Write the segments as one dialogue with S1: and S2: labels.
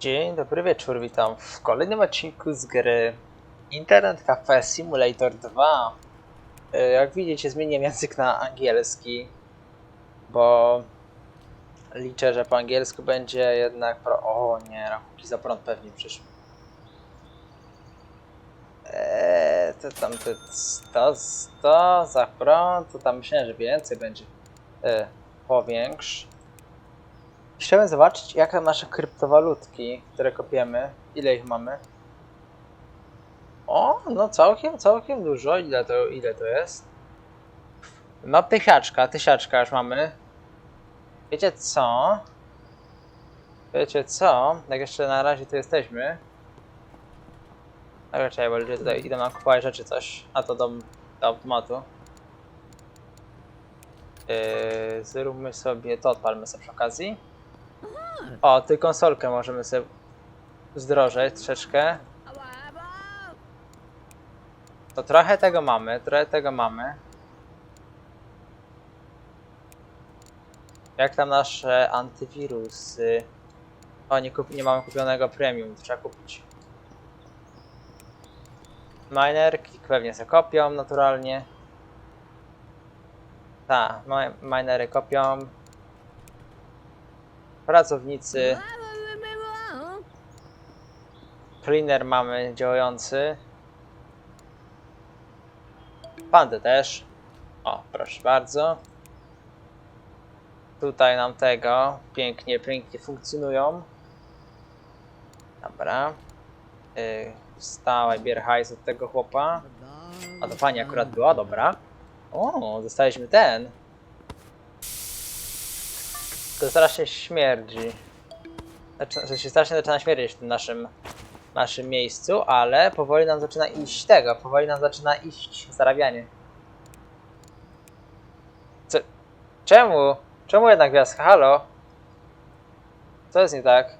S1: Dzień dobry wieczór, witam w kolejnym odcinku z gry Internet Cafe Simulator 2. E, Jak widzicie zmieniłem język na angielski, bo liczę, że po angielsku będzie jednak pro... O nie, rachunki za prąd pewnie przyszły. Eee, to tam te 100, 100 za prąd, to tam myślałem, że więcej będzie. E, powiększ. Chciałem zobaczyć, jak nasze kryptowalutki, które kopiemy, ile ich mamy. O, no całkiem, całkiem dużo. Ile to, ile to jest? No tysiaczka, tysiaczka już mamy. Wiecie co? Wiecie co? Jak jeszcze na razie tu jesteśmy. Ale czekaj, bo ludzie tutaj idą nam kupować rzeczy coś. A to do, do automatu. Yy, zróbmy sobie to, odpalmy sobie przy okazji. O, ty konsolkę możemy sobie zdrożeć troszeczkę. To trochę tego mamy, trochę tego mamy. Jak tam nasze antywirusy? O, nie, kup nie mamy kupionego premium, trzeba kupić. Minerki pewnie se kopią naturalnie. Tak, minery kopią. Pracownicy. Cleaner mamy działający. Pandy też. O, proszę bardzo. Tutaj nam tego pięknie, pięknie funkcjonują. Dobra. Yy, wstałaj, bier hajs od tego chłopa. A to pani akurat była, dobra. O, dostaliśmy ten. To strasznie śmierdzi. To się strasznie zaczyna śmierdzić w tym naszym, naszym miejscu, ale powoli nam zaczyna iść tego, powoli nam zaczyna iść zarabianie. Co? Czemu? Czemu jednak gwiazdka? Halo? Co jest nie tak?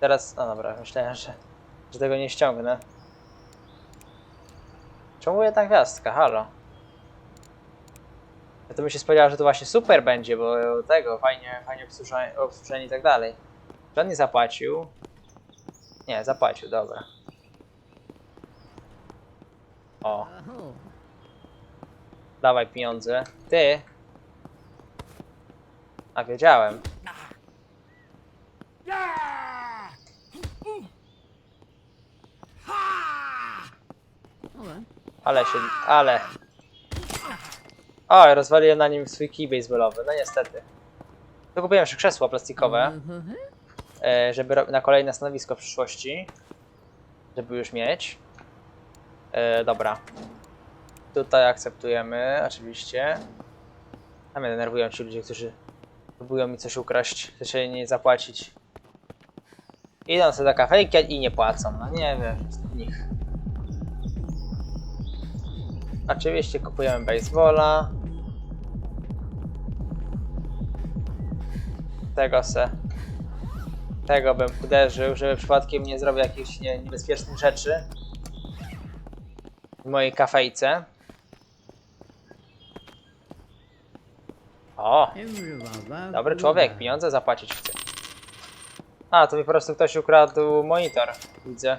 S1: Teraz, no dobra, myślałem, że, że tego nie ściągnę. Czemu jednak gwiazdka? Halo? Ja to bym się spodziewał, że to właśnie super będzie, bo tego, fajnie, fajnie obsłużenie, obsłużenie i tak dalej. Żaden nie zapłacił. Nie, zapłacił, dobra. O, dawaj pieniądze. Ty! A wiedziałem. Ale się, ale... O, rozwaliłem na nim swój kij baseballowy, no niestety. Tu kupiłem jeszcze krzesło plastikowe, e, żeby na kolejne stanowisko w przyszłości. Żeby już mieć. E, dobra. Tutaj akceptujemy, oczywiście. A mnie denerwują ci ludzie, którzy próbują mi coś ukraść, czy nie zapłacić. Idą sobie do kafejki i nie płacą, no nie wiem, z nich. Oczywiście kupujemy baseballa. Tego se. Tego bym uderzył, żeby przypadkiem nie zrobił jakichś nie, niebezpiecznych rzeczy. W mojej kafejce. O, dobry człowiek, pieniądze zapłacić chce. A, to mi po prostu ktoś ukradł monitor. Widzę.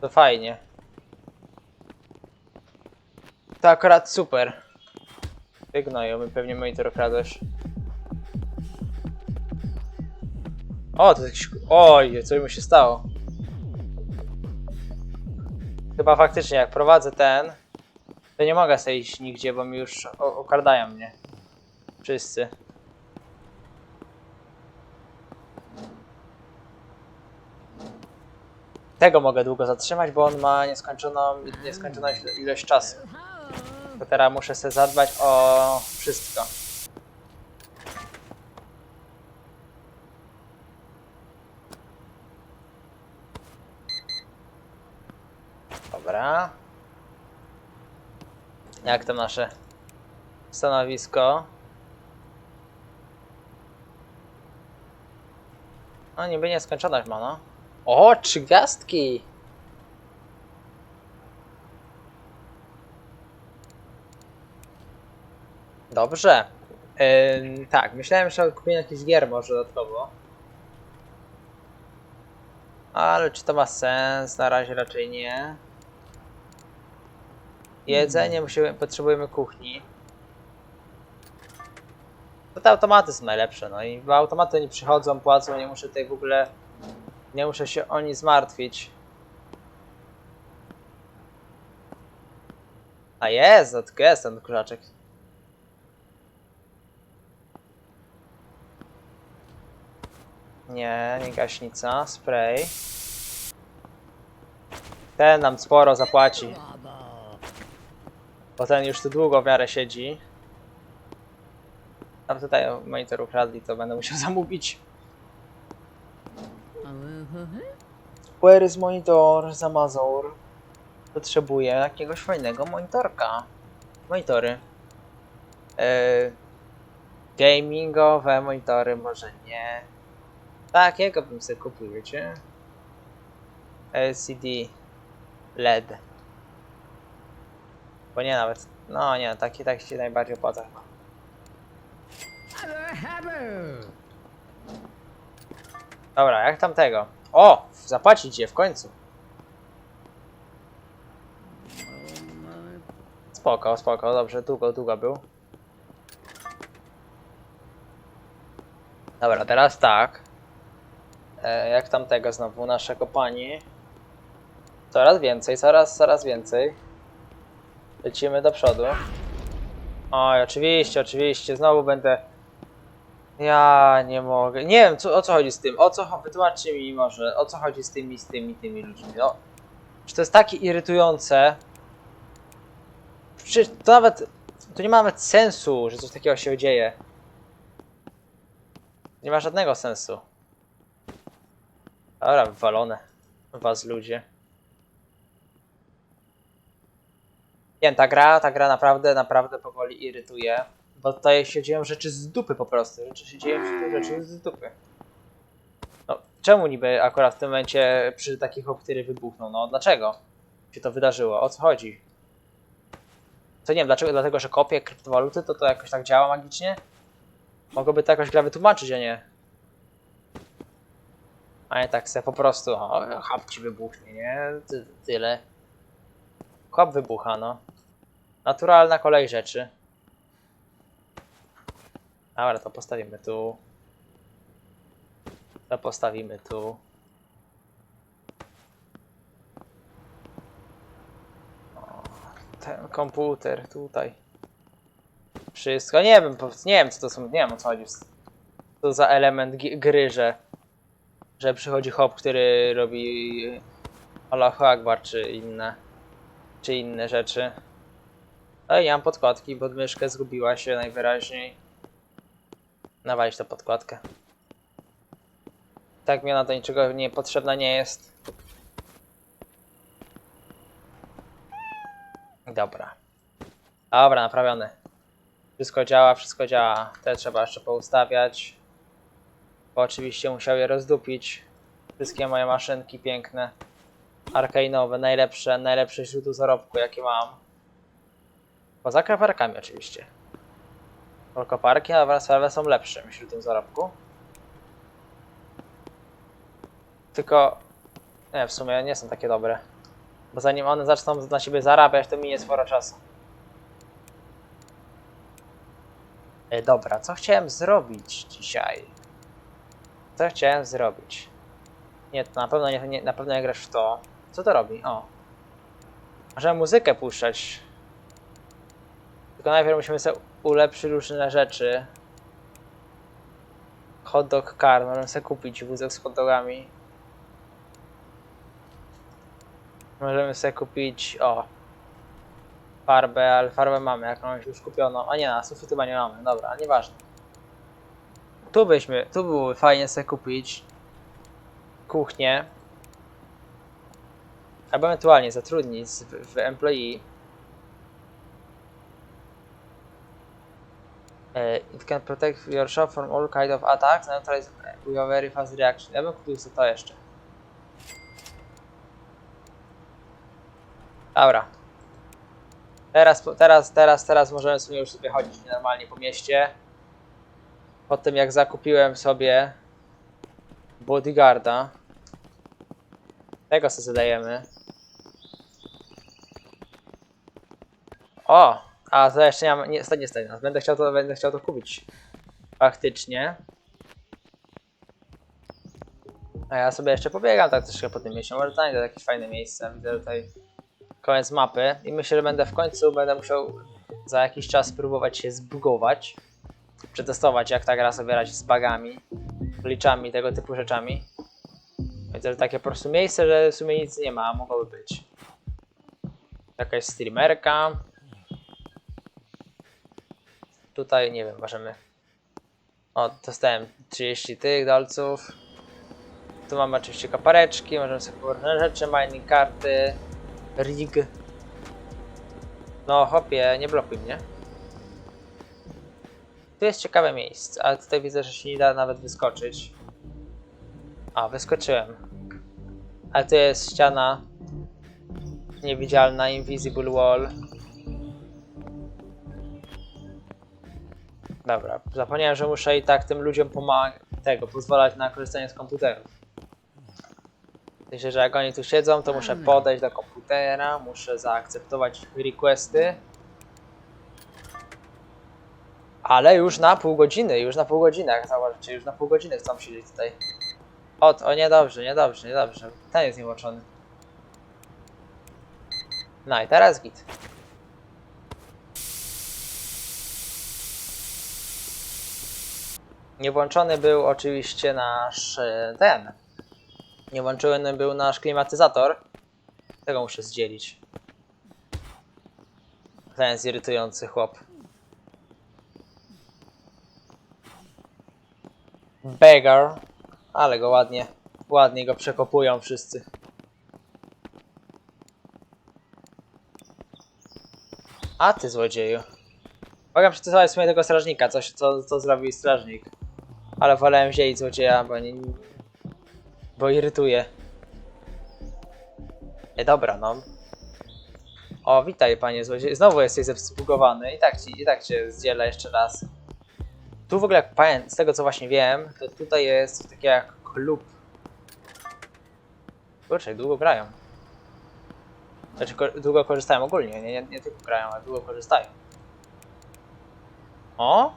S1: To fajnie. To akurat super. Wygnoją mi pewnie monitor okradłeś. O, to jakiś... Oj, co mu się stało? Chyba faktycznie, jak prowadzę ten, to nie mogę sobie iść nigdzie, bo mi już okradają mnie. Wszyscy. Tego mogę długo zatrzymać, bo on ma nieskończoną, nieskończoną ilo- ilość czasu. Teraz muszę sobie zadbać o wszystko. Dobra. Jak to nasze stanowisko? No niby nieskończoność ma, no. O, trzy gwiazdki! Dobrze. Ym, tak, myślałem, że kupię jakieś gier może dodatkowo. Ale czy to ma sens? Na razie raczej nie. Jedzenie musimy, potrzebujemy kuchni. To te automaty są najlepsze, no i automaty nie przychodzą, płacą, nie muszę tutaj w ogóle, nie muszę się o nic zmartwić. A jest, od jest ten kurzaczek. Nie, nie gaśnica, spray. Ten nam sporo zapłaci. Bo ten już tu długo w miarę siedzi. A tutaj monitor ukradli, to będę musiał zamówić. Where is monitor z Amazon? Potrzebuję jakiegoś fajnego monitorka. Monitory. Yy, gamingowe monitory, może nie. Takiego bym sobie kupił, wiecie? LCD LED. Bo nie nawet. No nie, taki tak się najbardziej opłaca chyba. Dobra, jak tam tego? O! Zapłacić je w końcu. Spoko, spoko, dobrze, długo, długo był. Dobra, teraz tak. E, jak tam tego znowu, naszego pani? Coraz więcej, coraz, coraz więcej. Lecimy do przodu. Oj, oczywiście, oczywiście, znowu będę... Ja nie mogę. Nie wiem, co, o co chodzi z tym. O co wytłumaczcie mi może, o co chodzi z tymi, z tymi, tymi ludźmi. No. Czy to jest takie irytujące? Przecież to nawet. To nie ma nawet sensu, że coś takiego się dzieje. Nie ma żadnego sensu. Dobra, wywalone. Was ludzie. Nie wiem, ta gra, ta gra naprawdę, naprawdę powoli irytuje. Bo tutaj się dzieją rzeczy z dupy po prostu. Rzeczy się dzieją rzeczy z dupy. No, czemu niby akurat w tym momencie przy takich który wybuchnął? No, dlaczego się to wydarzyło? O co chodzi? Co nie wiem, dlaczego? Dlatego, że kopie kryptowaluty, to to jakoś tak działa magicznie? Mogłoby to jakoś gra wytłumaczyć, a nie. A tak se po prostu, o, hop ci wybuchnie, nie? Ty, tyle. Hop wybucha, no. Naturalna kolej rzeczy. Dobra, to postawimy tu. To postawimy tu. O, Ten komputer tutaj. Wszystko. Nie wiem, po nie wiem co to są. Nie wiem o co chodzi. Co za element gry, że, że przychodzi hop, który robi Allahu Akbar czy inne czy inne rzeczy. Ej, nie mam podkładki, bo myszkę zgubiła się najwyraźniej. Nawalić to podkładkę. Tak mi ona do niczego nie potrzebna nie jest. Dobra. Dobra, naprawione. Wszystko działa, wszystko działa. Te trzeba jeszcze poustawiać. Bo oczywiście musiał je rozdupić. Wszystkie moje maszynki piękne. Arkainowe, najlepsze, najlepsze źródło zarobku jakie mam. Poza kraparkami oczywiście. Bo koparki na Warszawie są lepszym źródłem zarobku. Tylko, nie, w sumie nie są takie dobre. Bo zanim one zaczną na siebie zarabiać, to minie sporo czasu. E, dobra, co chciałem zrobić dzisiaj? Co chciałem zrobić? Nie, to na pewno nie, nie, na pewno nie grasz w to. Co to robi? O. Możemy muzykę puszczać. Tylko najpierw musimy sobie ulepszyć różne rzeczy. Hot dog car, możemy sobie kupić wózek z hot dogami. Możemy sobie kupić, o, farbę, ale farbę mamy jakąś już kupioną. A nie, na sufit chyba nie mamy, dobra, nieważne. Tu byśmy, tu byłoby fajnie sobie kupić kuchnię. Albo ewentualnie zatrudnić w, w employee. E, It can protect your shop from all kind of attacks, neutralize with a very fast reaction. Ja bym kupił sobie to jeszcze. Dobra. Teraz, teraz, teraz, teraz możemy sobie już sobie chodzić normalnie po mieście. Po tym jak zakupiłem sobie bodyguarda. Tego sobie zadajemy. O! A to jeszcze nie mam. Nie, stać, nie stać nas. Będę chciał to, będę chciał to kupić. Faktycznie. A ja sobie jeszcze pobiegam tak troszkę po tym mieście. Może znajdę jakieś fajne miejsce. Widzę tutaj koniec mapy. I myślę, że będę w końcu będę musiał za jakiś czas spróbować się zbugować. Przetestować jak ta gra sobie radzi z bugami, glitchami, tego typu rzeczami. Widzę, że takie po prostu miejsce, że w sumie nic nie ma, mogłoby być. Jakaś streamerka. Tutaj, nie wiem, możemy... O, dostałem 30 tych dolców. Tu mamy oczywiście kapareczki, możemy sobie różne rzeczy, mining karty, rig. No hopie, nie blokuj mnie. Tu jest ciekawe miejsce, ale tutaj widzę, że się nie da nawet wyskoczyć. A, wyskoczyłem. Ale tu jest ściana niewidzialna, invisible wall. Dobra, zapomniałem, że muszę i tak tym ludziom pomagać, tego, pozwalać na korzystanie z komputerów. Myślę, że jak oni tu siedzą, to muszę podejść do komputera, muszę zaakceptować requesty. Ale już na pół godziny, już na pół godziny, jak zauważycie, już na pół godziny chcą siedzieć tutaj. O, o niedobrze, niedobrze, niedobrze. Ten jest niełączony. No i teraz git. Niewłączony był oczywiście nasz e, ten. Niewłączony był nasz klimatyzator. Tego muszę zdzielić. Ten jest irytujący chłop. Beggar. Ale go ładnie, ładnie go przekopują wszyscy. A ty złodzieju. Mogę przetestować w sumie tego strażnika, coś co, co zrobił strażnik. Ale wolałem wziąć złodzieja, bo nie... Bo irytuje. Nie, dobra, no. O, witaj panie złodziej. Znowu jesteś zebugowany. I tak ci, i tak cię zdzielę jeszcze raz. Tu w ogóle, jak z tego co właśnie wiem, to tutaj jest takiego jak klub. Kurczę, jak długo grają. Znaczy, ko- długo korzystają ogólnie, nie, nie, nie tylko grają, ale długo korzystają. O!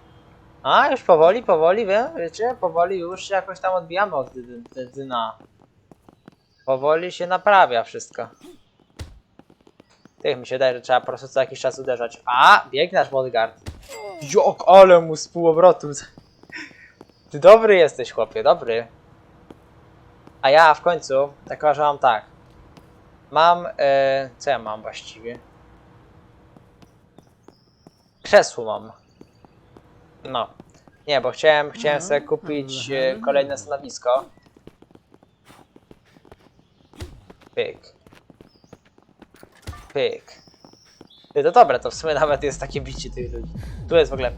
S1: A, już powoli, powoli, wie, wiecie, powoli już się jakoś tam odbijamy od dy-. Powoli się naprawia wszystko. Tych mi się wydaje, że trzeba po prostu co jakiś czas uderzać. A, biegnie nasz Modgard. Jok, ale mu z półobrotu. Ty dobry jesteś, chłopie, dobry. A ja w końcu, tak uważam tak. Mam, e, co ja mam właściwie? Krzesło mam. No. Nie, bo chciałem, chciałem sobie kupić e, kolejne stanowisko. Pyk. Pyk. Ty, to dobre, to w sumie nawet jest takie bicie tych ludzi. Tu jest w ogóle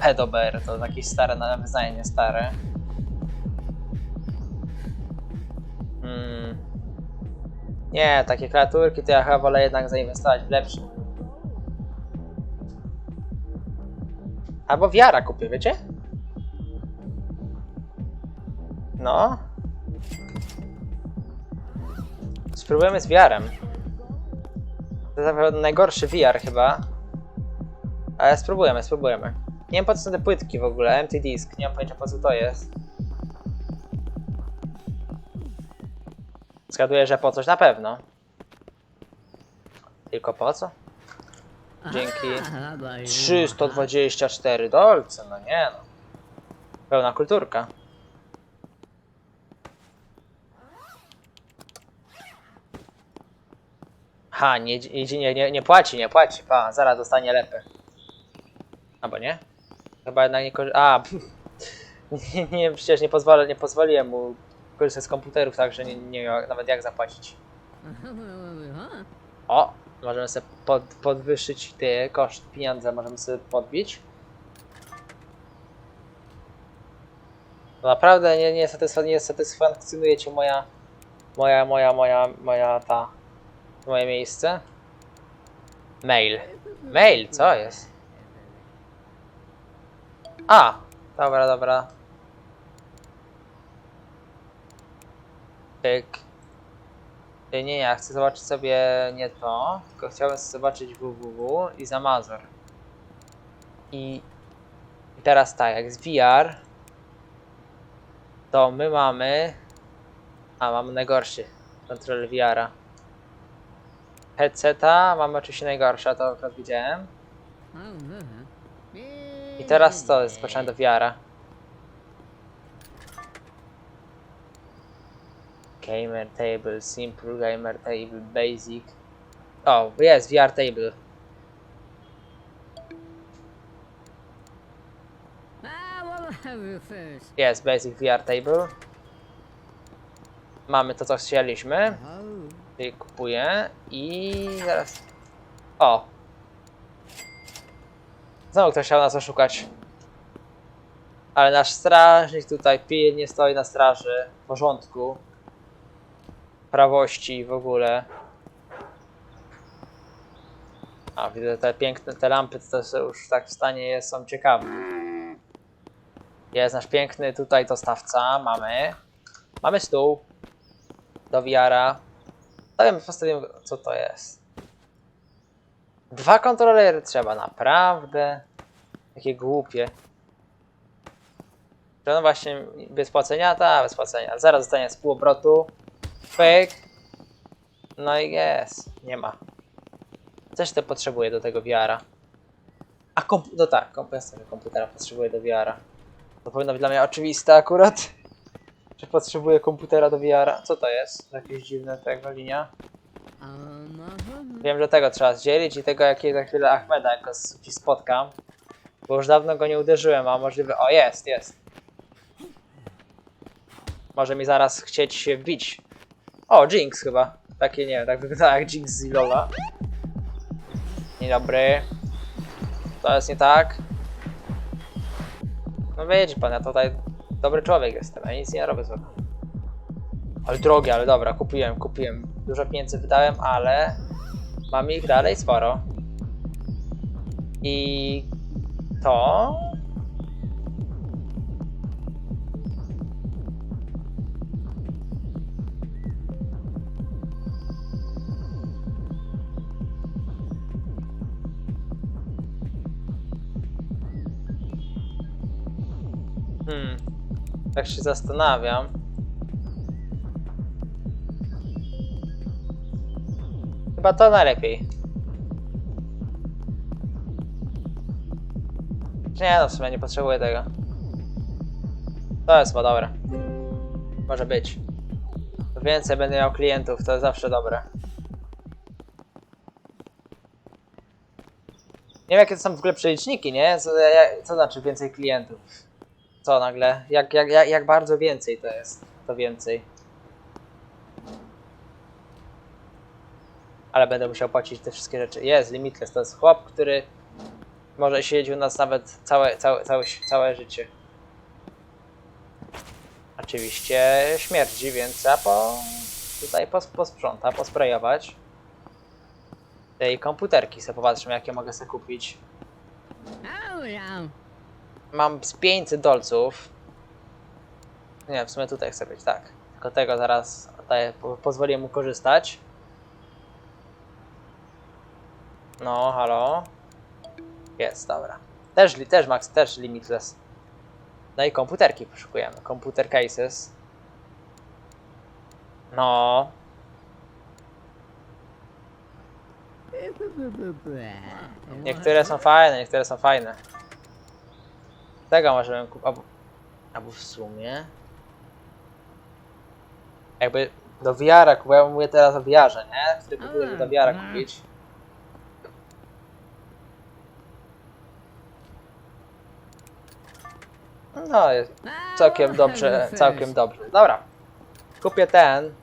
S1: pedober, to jakieś stare nawiązanie, stare. Hmm. Nie, takie kreaturki to ja chyba wolę jednak zainwestować w lepsze. Albo wiara kupię, wiecie? No. Spróbujemy z wiarem. To jest naprawdę najgorszy VR chyba. Ale spróbujemy, spróbujemy. Nie wiem po co są te płytki w ogóle, empty disk, nie mam pojęcia po co to jest. Zgaduję, że po coś na pewno. Tylko po co? Dzięki. 324 dolce, no nie no. Pełna kulturka. Ha, nie, nie, nie, nie płaci, nie płaci. Pa, zaraz dostanie lepę. Albo nie? Chyba jednak nie korzy... A, nie, nie, przecież nie, pozwolę, nie pozwoliłem mu korzystać z komputerów, także nie, nie miał nawet jak zapłacić. O, możemy sobie pod, podwyższyć te koszt, pieniądze możemy sobie podbić. Naprawdę nie, nie, satysfa, nie satysfakcjonuje cię moja, moja, moja, moja, moja ta, moje miejsce. Mail. Mail, co jest? A, dobra, dobra. Pyk. Nie, ja chcę zobaczyć sobie nie to, tylko chciałem zobaczyć www i za Mazur. I, I teraz tak, jak z VR, to my mamy. A, mamy najgorszy kontroler VR-a. Headseta mamy oczywiście najgorsza, to akurat widziałem. I teraz to jest do VR-a. Gamer table, simple gamer table, basic. O, jest VR table. Jest basic VR table. Mamy to, co chcieliśmy. Kupuję i zaraz. O! Znowu ktoś chciał nas oszukać. Ale nasz strażnik tutaj pilnie stoi na straży porządku, prawości w ogóle. A widzę te piękne te lampy to już tak w stanie jest, są ciekawe. Jest nasz piękny tutaj dostawca, mamy. Mamy stół do wiara. Dajmy postawimy co to jest. Dwa kontrolery trzeba, naprawdę. Jakie głupie. On właśnie bez płacenia? Tak, bez płacenia. Zaraz zostanie z półobrotu. Pyk. No i jest. Nie ma. Coś to potrzebuję do tego wiara. A komp... No tak, kompresor komputera potrzebuję do wiara. To powinno być dla mnie oczywiste akurat. Że potrzebuję komputera do VR-a. Co to jest? Jakieś dziwne tego linia. Wiem, że tego trzeba zdzielić i tego jakiej za chwilę Ahmeda jako ci spotkam. Bo już dawno go nie uderzyłem, a możliwe... O, jest, jest. Może mi zaraz chcieć się wbić. O, Jinx chyba. Takie, nie wiem, tak wygląda jak Jinx z Lola. Dzień dobry. To jest nie tak. No widzi pan, ja tutaj dobry człowiek jestem, ja nic nie robię złego. Ale drogie, ale dobra, kupiłem, kupiłem. Dużo pieniędzy wydałem, ale mam ich dalej sporo. I to. Tak się zastanawiam. Chyba to najlepiej. Nie no, w sumie nie potrzebuję tego. To jest chyba dobre. Może być. Więcej będę miał klientów, to jest zawsze dobre. Nie wiem jakie to są w ogóle przeliczniki, nie? Co, co znaczy więcej klientów? Co nagle? Jak, jak, jak, bardzo więcej to jest? To więcej. Ale będę musiał płacić te wszystkie rzeczy. Jest, Limitless to jest chłop, który może siedzieć u nas nawet całe, całe, całe, całe życie. Oczywiście śmierdzi, więc trzeba po, tutaj pos, posprząta, posprayować. Tej komputerki sobie popatrzmy, jakie mogę sobie kupić. Mam z 500 dolców. Nie, w sumie tutaj chcę być, tak. Tylko tego zaraz daję, po, pozwolę mu korzystać. No, halo. Jest, dobra. Też, też max, też limitless. No i komputerki poszukujemy. Komputer cases. No. Niektóre są fajne, niektóre są fajne. Tego możemy kupić. Albo, albo w sumie. Jakby do VR-a, bo ja mówię teraz o VR-ze, nie? Który komputer do VR-a kupić. No, jest całkiem dobrze, całkiem dobrze. Dobra. Kupię ten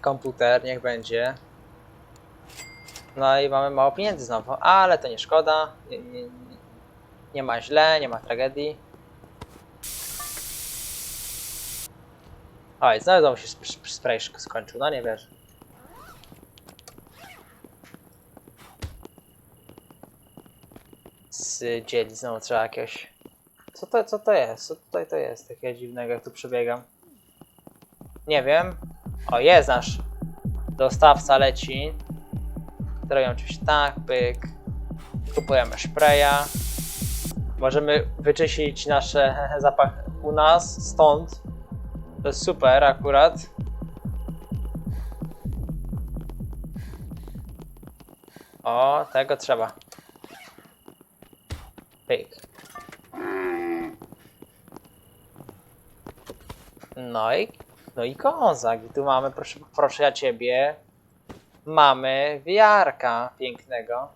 S1: komputer, niech będzie. No i mamy mało pieniędzy znowu, ale to nie szkoda. Nie, nie, nie, ma źle, nie ma tragedii. Oj, znowu się sp- sp- spray sk- skończył, no nie wierzę. Zdzielić znowu trzeba jakiegoś... Co to, co to jest? Co tutaj to jest takiego dziwnego, jak tu przebiegam? Nie wiem. O, jest nasz Dostawca leci. Zrobimy oczywiście tak, pyk. Kupujemy spraya. Możemy wyczyścić nasze zapach u nas, stąd. To jest super akurat. O, tego trzeba. Pyk. No i, no i kozak. I tu mamy, proszę, proszę ja ciebie, mamy wiarka pięknego.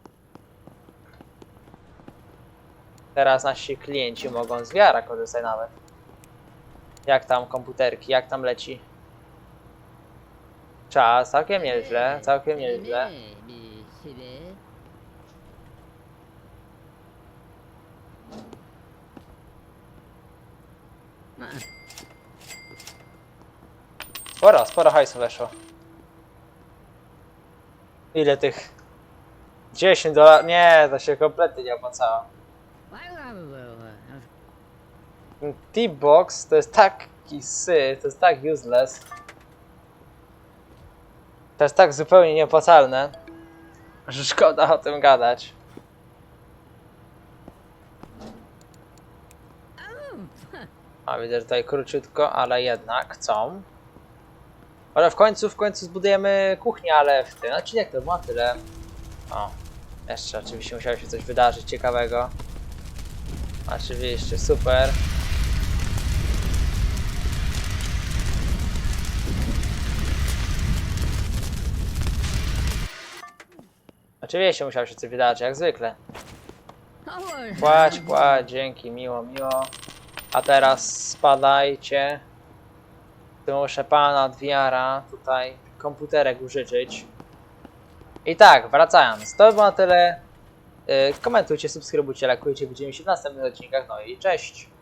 S1: Teraz nasi klienci mogą z wiara korzystać nawet. Jak tam komputerki, jak tam leci? Czas, całkiem nieźle, całkiem nieźle. Sporo, sporo hajsu weszło. Ile tych? 10 dolarów? Nie, to się kompletnie nie opłacało. T-Box to jest taki sy, to jest tak useless. To jest tak zupełnie nieopłacalne, że szkoda o tym gadać. A widzę, że tutaj króciutko, ale jednak chcą. Ale w końcu, w końcu zbudujemy kuchnię, ale w tym odcinek to było tyle. O, jeszcze oczywiście musiało się coś wydarzyć ciekawego. Oczywiście, super. Oczywiście musiało się coś wydarzyć, jak zwykle. Płać, płać, dzięki, miło, miło. A teraz spadajcie. Tu muszę pana od VR-a tutaj komputerek użyczyć. I tak, wracając, to było na tyle. Yy, Komentujcie, subskrybujcie, lajkujcie, widzimy się w następnych odcinkach, no i cześć!